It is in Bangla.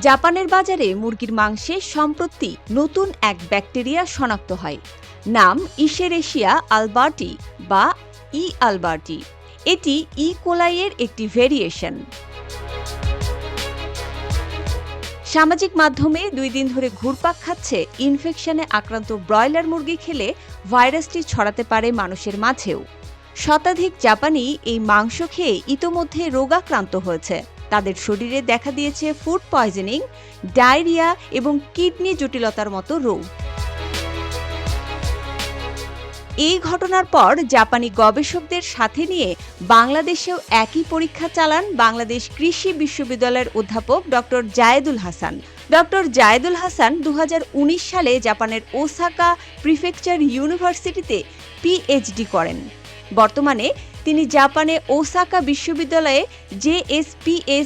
জাপানের বাজারে মুরগির মাংসে সম্প্রতি নতুন এক ব্যাকটেরিয়া শনাক্ত হয়। নাম ইশেরেশিয়া আলবার্টি বা ই আলবার্টি। এটি ই কোলাইয়ের একটি ভেরিয়েশন। সামাজিক মাধ্যমে দুই দিন ধরে ঘুরপাক খাচ্ছে ইনফেকশনে আক্রান্ত ব্রয়লার মুরগি খেলে ভাইরাসটি ছড়াতে পারে মানুষের মাঝেও। শতাধিক জাপানি এই মাংস খেয়ে ইতোমধ্যে রোগাক্রান্ত হয়েছে। তাদের শরীরে দেখা দিয়েছে ফুড পয়জনিং, ডায়রিয়া এবং কিডনি জটিলতার মতো রোগ। এই ঘটনার পর জাপানি গবেষকদের সাথে নিয়ে বাংলাদেশেও একই পরীক্ষা চালান বাংলাদেশ কৃষি বিশ্ববিদ্যালয়ের অধ্যাপক ডক্টর জায়েদুল হাসান। ডক্টর জায়েদুল হাসান দু হাজার উনিশ সালে জাপানের ওসাকা প্রিফেকচার ইউনিভার্সিটিতে পিএইচডি করেন। বর্তমানে তিনি জাপানে ওসাকা বিশ্ববিদ্যালয়ে জেএসপিএস